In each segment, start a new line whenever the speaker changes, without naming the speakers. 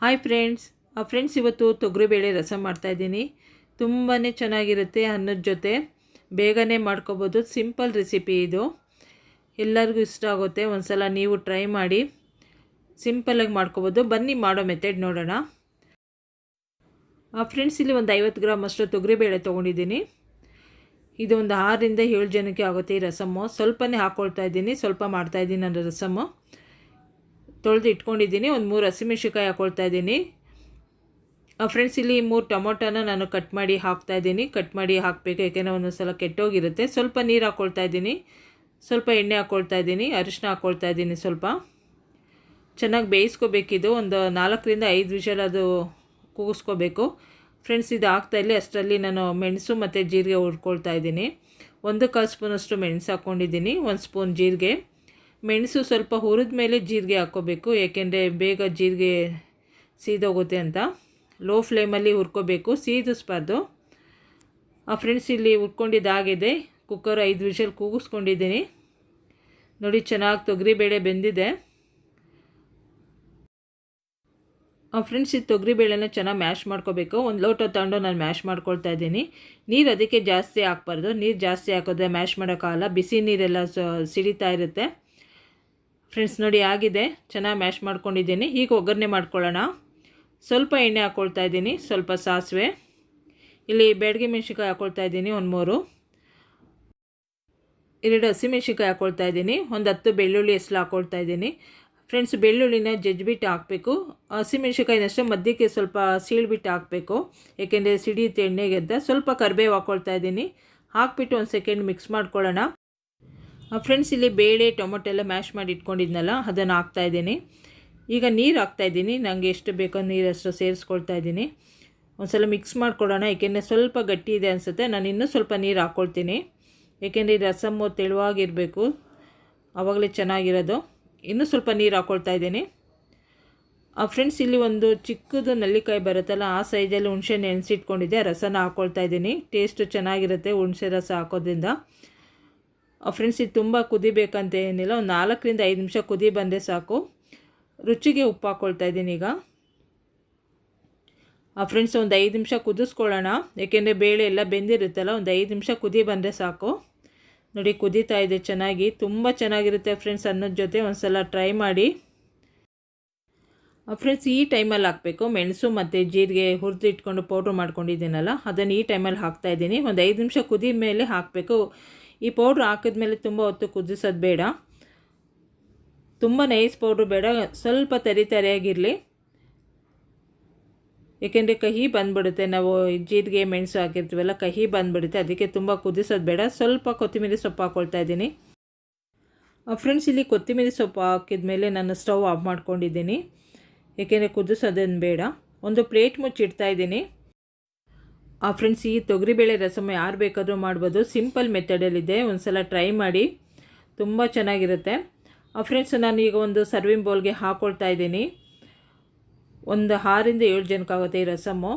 Hi friends friends ಇವತ್ತು ತೊಗರಿಬೇಳೆ ರಸಂ ಮಾಡ್ತಾಯಿದ್ದೀನಿ ತುಂಬಾ ಚೆನ್ನಾಗಿರುತ್ತೆ ಅನ್ನದ ಜೊತೆ. ಬೇಗನೆ ಮಾಡ್ಕೋಬೋದು. ಸಿಂಪಲ್ ರೆಸಿಪಿ ಇದು. ಎಲ್ಲರಿಗೂ ಇಷ್ಟ ಆಗುತ್ತೆ. ಒಂದು ಸಲ ನೀವು ಟ್ರೈ ಮಾಡಿ. ಸಿಂಪಲಾಗಿ ಮಾಡ್ಕೋಬೋದು. ಬನ್ನಿ ಮಾಡೋ ಮೆಥಡ್ ನೋಡೋಣ. ಫ್ರೆಂಡ್ಸ್ ಇಲ್ಲಿ ಒಂದು ಐವತ್ತು ಗ್ರಾಮ್ ಅಷ್ಟು ತೊಗರಿಬೇಳೆ ತೊಗೊಂಡಿದ್ದೀನಿ. ಇದು ಒಂದು ಆರರಿಂದ ಏಳು ಜನಕ್ಕೆ ಆಗುತ್ತೆ ಈ ರಸಮ್ಮು ಸ್ವಲ್ಪನೇ ಹಾಕ್ಕೊಳ್ತಾ ಇದ್ದೀನಿ. ಸ್ವಲ್ಪ ಮಾಡ್ತಾಯಿದ್ದೀನಿ ನನ್ನ ರಸಮ್ಮು ತೊಳೆದು ಇಟ್ಕೊಂಡಿದ್ದೀನಿ. ಒಂದು ಮೂರು ಹಸಿಮೆಣ್ಸಿಕಾಯಿ ಹಾಕ್ಕೊಳ್ತಾ ಇದ್ದೀನಿ. ಫ್ರೆಂಡ್ಸ್ ಇಲ್ಲಿ ಮೂರು ಟೊಮೊಟೊನ ನಾನು ಕಟ್ ಮಾಡಿ ಹಾಕ್ತಾ ಇದ್ದೀನಿ. ಕಟ್ ಮಾಡಿ ಹಾಕಬೇಕು, ಯಾಕೆಂದರೆ ಒಂದೊಂದು ಸಲ ಕೆಟ್ಟೋಗಿರುತ್ತೆ. ಸ್ವಲ್ಪ ನೀರು ಹಾಕ್ಕೊಳ್ತಾ ಇದ್ದೀನಿ. ಸ್ವಲ್ಪ ಎಣ್ಣೆ ಹಾಕ್ಕೊಳ್ತಾ ಇದ್ದೀನಿ. ಅರಿಶಿನ ಹಾಕ್ಕೊಳ್ತಾ ಇದ್ದೀನಿ ಸ್ವಲ್ಪ. ಚೆನ್ನಾಗಿ ಬೇಯಿಸ್ಕೋಬೇಕಿದು. ಒಂದು ನಾಲ್ಕರಿಂದ ಐದು ವಿಷಲ್ ಅದು ಕೂಗಿಸ್ಕೋಬೇಕು. ಫ್ರೆಂಡ್ಸ್ ಇದು ಹಾಕ್ತಾಯಿಲ್ಲ ಅಷ್ಟರಲ್ಲಿ ನಾನು ಮೆಣಸು ಮತ್ತು ಜೀರಿಗೆ ಹುರ್ಕೊಳ್ತಾ ಇದ್ದೀನಿ. ಒಂದು ಕಾಲು ಸ್ಪೂನಷ್ಟು ಮೆಣಸು ಹಾಕ್ಕೊಂಡಿದ್ದೀನಿ ಒಂದು ಸ್ಪೂನ್ ಜೀರಿಗೆ. ಮೆಣಸು ಸ್ವಲ್ಪ ಹುರಿದ ಮೇಲೆ ಜೀರಿಗೆ ಹಾಕ್ಕೋಬೇಕು, ಏಕೆಂದರೆ ಬೇಗ ಜೀರಿಗೆ ಸೀದೋಗುತ್ತೆ ಅಂತ. ಲೋ ಫ್ಲೇಮಲ್ಲಿ ಹುರ್ಕೋಬೇಕು, ಸೀದಿಸ್ಬಾರ್ದು. ಆ ಫ್ರೆಂಡ್ಸ್ ಇಲ್ಲಿ ಹುರ್ಕೊಂಡಿದ್ದಾಗಿದೆ ಕುಕ್ಕರ್ ಐದು ವಿಷಲ್ ಕೂಗಿಸ್ಕೊಂಡಿದ್ದೀನಿ. ನೋಡಿ, ಚೆನ್ನಾಗಿ ಬೇಳೆ ಬೆಂದಿದೆ. ಫ್ರೆಂಡ್ಸ್ ಇದು ತೊಗರಿಬೇಳೆನ ಚೆನ್ನಾಗಿ ಮ್ಯಾಶ್ ಮಾಡ್ಕೋಬೇಕು. ಒಂದು ಲೋಟ ತಗೊಂಡು ನಾನು ಮ್ಯಾಶ್ ಮಾಡ್ಕೊಳ್ತಾ ಇದ್ದೀನಿ. ನೀರು ಅದಕ್ಕೆ ಜಾಸ್ತಿ ಹಾಕ್ಬಾರ್ದು. ನೀರು ಜಾಸ್ತಿ ಹಾಕಿದ್ರೆ ಮ್ಯಾಶ್ ಮಾಡೋಕ್ಕಾಗಲ್ಲ ಬಿಸಿ ನೀರೆಲ್ಲ ಸಿಡಿತಾ ಇರುತ್ತೆ. ಫ್ರೆಂಡ್ಸ್, ನೋಡಿ ಆಗಿದೆ. ಚೆನ್ನಾಗಿ ಮ್ಯಾಶ್ ಮಾಡ್ಕೊಂಡಿದ್ದೀನಿ. ಈಗ ಒಗ್ಗರಣೆ ಮಾಡ್ಕೊಳ್ಳೋಣ. ಸ್ವಲ್ಪ ಎಣ್ಣೆ ಹಾಕ್ಕೊಳ್ತಾ ಇದ್ದೀನಿ. ಸ್ವಲ್ಪ ಸಾಸಿವೆ. ಇಲ್ಲಿ ಬೇಡಿಗೆ ಮೆಣಸಿನ್ಕಾಯಿ ಹಾಕ್ಕೊಳ್ತಾ ಇದ್ದೀನಿ ಒಂದು ಮೂರು. ಎರಡು ಹಸಿಮೆಣ್ಸಿನ್ಕಾಯಿ ಹಾಕ್ಕೊಳ್ತಾ ಇದ್ದೀನಿ. ಒಂದು ಹತ್ತು ಬೆಳ್ಳುಳ್ಳಿ ಹೆಸಲು ಹಾಕ್ಕೊಳ್ತಾ ಇದ್ದೀನಿ. ಫ್ರೆಂಡ್ಸ್, ಬೆಳ್ಳುಳ್ಳಿನ ಜಜ್ಜಿಬಿಟ್ಟು ಹಾಕಬೇಕು. ಹಸಿಮೆಣ್ಸಿನ್ಕಾಯಿನಷ್ಟೇ ಮಧ್ಯಕ್ಕೆ ಸ್ವಲ್ಪ ಸೀಳ್ಬಿಟ್ಟು ಹಾಕಬೇಕು. ಏಕೆಂದರೆ ಸಿಡಿಯುತ್ತೆ ಎಣ್ಣೆಗೆದ್ದ ಸ್ವಲ್ಪ ಕರಿಬೇವು ಹಾಕ್ಕೊಳ್ತಾ ಇದ್ದೀನಿ. ಹಾಕ್ಬಿಟ್ಟು ಒಂದು ಸೆಕೆಂಡ್ ಮಿಕ್ಸ್ ಮಾಡ್ಕೊಳ್ಳೋಣ. ಫ್ರೆಂಡ್ಸ್ ಇಲ್ಲಿ ಬೇಳೆ, ಟೊಮೊಟೊ ಎಲ್ಲ ಮ್ಯಾಶ್ ಮಾಡಿ ಇಟ್ಕೊಂಡಿದ್ನಲ್ಲ, ಅದನ್ನು ಹಾಕ್ತಾಯಿದ್ದೀನಿ ಈಗ ನೀರು ಹಾಕ್ತಾಯಿದ್ದೀನಿ ನನಗೆ ಎಷ್ಟು ಬೇಕೋ ನೀರು ಅಷ್ಟು ಸೇರಿಸ್ಕೊಳ್ತಾ ಇದ್ದೀನಿ. ಒಂದು ಸಲ ಮಿಕ್ಸ್ ಮಾಡ್ಕೊಡೋಣ ಏಕೆಂದರೆ ಸ್ವಲ್ಪ ಗಟ್ಟಿ ಇದೆ ಅನಿಸುತ್ತೆ. ನಾನು ಇನ್ನೂ ಸ್ವಲ್ಪ ನೀರು ಹಾಕ್ಕೊಳ್ತೀನಿ ಏಕೆಂದರೆ ಈ ರಸಮ್ಮು ತೆಳುವಾಗಿರಬೇಕು. ಆವಾಗಲೇ ಚೆನ್ನಾಗಿರೋದು. ಇನ್ನೂ ಸ್ವಲ್ಪ ನೀರು ಹಾಕ್ಕೊಳ್ತಾ ಇದ್ದೀನಿ. ಆ ಫ್ರೆಂಡ್ಸ್ ಇಲ್ಲಿ ಒಂದು ಚಿಕ್ಕದು ನಲ್ಲಿಕಾಯಿ ಬರುತ್ತಲ್ಲ, ಆ ಸೈಜಲ್ಲಿ ಹುಣಸೆ ನೆನೆಸಿಟ್ಕೊಂಡಿದ್ದೆ. ರಸನ ಹಾಕ್ಕೊಳ್ತಾ ಇದ್ದೀನಿ. ಟೇಸ್ಟು ಚೆನ್ನಾಗಿರುತ್ತೆ ಹುಣಸೆ ರಸ ಹಾಕೋದ್ರಿಂದ. ಫ್ರೆಂಡ್ಸ್ ಇದು ತುಂಬ ಕುದಿಬೇಕಂತ ಏನಿಲ್ಲ, ಒಂದು ನಾಲ್ಕರಿಂದ ಐದು ನಿಮಿಷ ಕುದಿ ಬಂದರೆ ಸಾಕು. ರುಚಿಗೆ ಉಪ್ಪು ಹಾಕ್ಕೊಳ್ತಾ ಇದ್ದೀನಿ ಈಗ. ಆ ಫ್ರೆಂಡ್ಸ್ ಒಂದು ಐದು ನಿಮಿಷ ಕುದಿಸ್ಕೊಳ್ಳೋಣ. ಏಕೆಂದರೆ ಬೇಳೆ ಎಲ್ಲ ಬೆಂದಿರುತ್ತಲ್ಲ, ಒಂದು ಐದು ನಿಮಿಷ ಕುದಿ ಬಂದರೆ ಸಾಕು. ನೋಡಿ, ಕುದೀತಾ ಇದೆ ಚೆನ್ನಾಗಿ. ತುಂಬ ಚೆನ್ನಾಗಿರುತ್ತೆ ಫ್ರೆಂಡ್ಸ್ ಅನ್ನೋದ ಜೊತೆ ಒಂದು ಸಲ ಟ್ರೈ ಮಾಡಿ ಫ್ರೆಂಡ್ಸ್ ಈ ಟೈಮಲ್ಲಿ ಹಾಕಬೇಕು. ಮೆಣಸು ಮತ್ತು ಜೀರಿಗೆ ಹುರಿದು ಇಟ್ಕೊಂಡು ಪೌಡ್ರ್ ಮಾಡ್ಕೊಂಡಿದ್ದೀನಲ್ಲ, ಅದನ್ನು ಈ ಟೈಮಲ್ಲಿ ಹಾಕ್ತಾಯಿದ್ದೀನಿ ಒಂದು ಐದು ನಿಮಿಷ ಕುದಿ ಮೇಲೆ ಹಾಕಬೇಕು. ಈ ಪೌಡ್ರ್ ಹಾಕಿದ್ಮೇಲೆ ತುಂಬ ಹೊತ್ತು ಕುದಿಸೋದು ಬೇಡ. ತುಂಬ ನೈಸ್ ಪೌಡ್ರು ಬೇಡ. ಸ್ವಲ್ಪ ತರಿ ತರಿಯಾಗಿರಲಿ. ಏಕೆಂದರೆ ಕಹಿ ಬಂದುಬಿಡುತ್ತೆ. ನಾವು ಜೀರಿಗೆ, ಮೆಣಸು ಹಾಕಿರ್ತೀವಲ್ಲ, ಕಹಿ ಬಂದುಬಿಡುತ್ತೆ. ಅದಕ್ಕೆ ತುಂಬ ಕುದಿಸೋದು ಬೇಡ. ಸ್ವಲ್ಪ ಕೊತ್ತಂಬರಿ ಸೊಪ್ಪು ಹಾಕ್ಕೊಳ್ತಾ ಇದ್ದೀನಿ. ಫ್ರೆಂಡ್ಸ್ ಇಲ್ಲಿ ಕೊತ್ತಂಬರಿ ಸೊಪ್ಪು ಹಾಕಿದ ಮೇಲೆ ನಾನು ಸ್ಟವ್ ಆಫ್ ಮಾಡ್ಕೊಂಡಿದ್ದೀನಿ. ಏಕೆಂದರೆ ಕುದಿಸೋದೇನು ಬೇಡ. ಒಂದು ಪ್ಲೇಟ್ ಮುಚ್ಚಿಡ್ತಾ ಇದ್ದೀನಿ. ಫ್ರೆಂಡ್ಸ್, ಈ ತೊಗರಿಬೇಳೆ ರಸಮ್ ಯಾರು ಬೇಕಾದರೂ ಮಾಡ್ಬೋದು. ಸಿಂಪಲ್ ಮೆಥಡಲ್ಲಿದೆ ಒಂದು ಸಲ ಟ್ರೈ ಮಾಡಿ. ತುಂಬ ಚೆನ್ನಾಗಿರುತ್ತೆ. ಆ ಫ್ರೆಂಡ್ಸ್, ನಾನು ಈಗ ಒಂದು ಸರ್ವಿಂಗ್ ಬೌಲ್ಗೆ ಹಾಕ್ಕೊಳ್ತಾ ಇದ್ದೀನಿ. ಒಂದು ಆರಿಂದ ಏಳು ಜನಕ್ಕಾಗುತ್ತೆ ಈ ರಸಮ್ಮು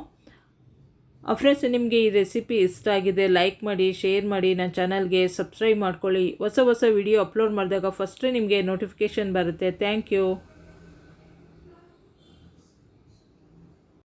ಆ ಫ್ರೆಂಡ್ಸ್, ನಿಮಗೆ ಈ ರೆಸಿಪಿ ಇಷ್ಟ ಆಗಿದೆ ಲೈಕ್ ಮಾಡಿ ಶೇರ್ ಮಾಡಿ, ನನ್ನ ಚಾನಲ್ಗೆ ಸಬ್ಸ್ಕ್ರೈಬ್ ಮಾಡ್ಕೊಳ್ಳಿ. ಹೊಸ ಹೊಸ ವಿಡಿಯೋ ಅಪ್ಲೋಡ್ ಮಾಡಿದಾಗ ಫಸ್ಟು ನಿಮಗೆ ನೋಟಿಫಿಕೇಷನ್ ಬರುತ್ತೆ. Thank you